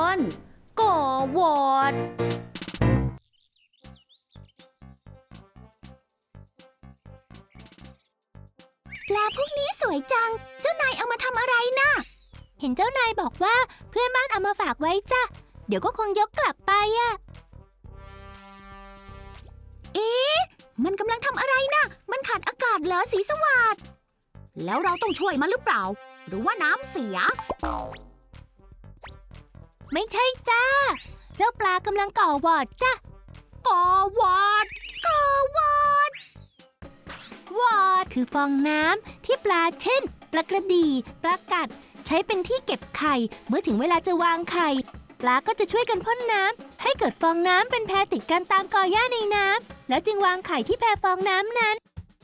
อน ก่อวอดปลาพวกนี้สวยจัง เจ้านายเอามาทำอะไรนะ่ะ เห็นเจ้านายบอกว่าเพื่อนบ้านเอามาฝากไว้จ้ะ เดี๋ยวก็คงยกกลับไปอะเอ๊ะ มันกำลังทำอะไรนะ่ะ มันขาดอากาศเหรอสีสวัสดแล้วเราต้องช่วยมันหรือเปล่า หรือว่าน้ำเสีย ไม่ใช่จ้า เจ้าปลากำลังก่อวอร์ดจ้ะ ก่อวอดก่อวอดวอร์ดคือฟองน้ำที่ปลาเช่น ปลากระดีปลากัด ใช้เป็นที่เก็บไข่ เมื่อถึงเวลาจะวางไข่ ปลาก็จะช่วยกันพ่นน้ำให้เกิดฟองน้ำเป็นแพรติดกันตามกอหญ้าในน้ำแล้วจึงวางไข่ที่แพรฟองน้ำนั้น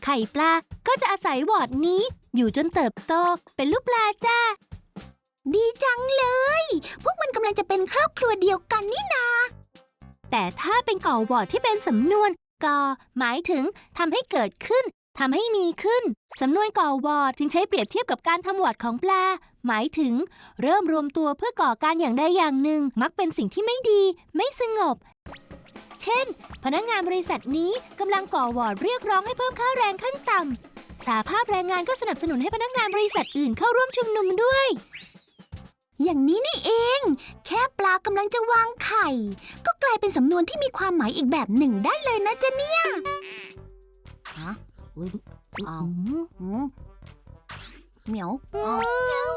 ไข่ปลาก็จะอาศัยวอร์ดนี้ อยู่จนเติบโตเป็นลูกปลาจ้าดีจังเลย พวกำลังจะเป็นครอบครัวเดียวกันนี่นา แต่ถ้าเป็นก่อวอร์ดที่เป็นสำนวนก่อหมายถึงทำให้เกิดขึ้นทำให้มีขึ้น สำนวนก่อวอร์ดจึงใช้เปรียบเทียบกับการทำวอร์ดของปลา หมายถึง เริ่มรวมตัวเพื่อก่อการอย่างใดอย่างหนึ่ง มักเป็นสิ่งที่ไม่ดี ไม่สงบ เช่น พนักงานบริษัทนี้กำลังก่อวอร์ดเรียกร้องให้เพิ่มค่าแรงขั้นต่ำสาภาพแรงงานก็สนับสนุนให้พนักงานบริษัทอื่นเข้าร่วมชุมนุมด้วย อย่างนี้นี่เอง แค่ปลากำลังจะวางไข่ ก็กลายเป็นสำนวนที่มีความหมายอีกแบบหนึ่งได้เลยนะเจเนี่ยฮะอุ๊ยอ้าวหืมเหมียวอ้าว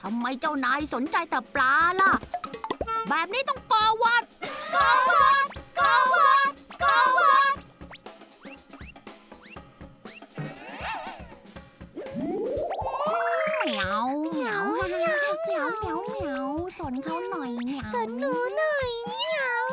ทำไมเจ้านายสนใจแต่ปลาล่ะ แบบนี้ต้องกอวัด มียวสนเขาหน่อยเหมียวสนหนูหน่อยเหมียว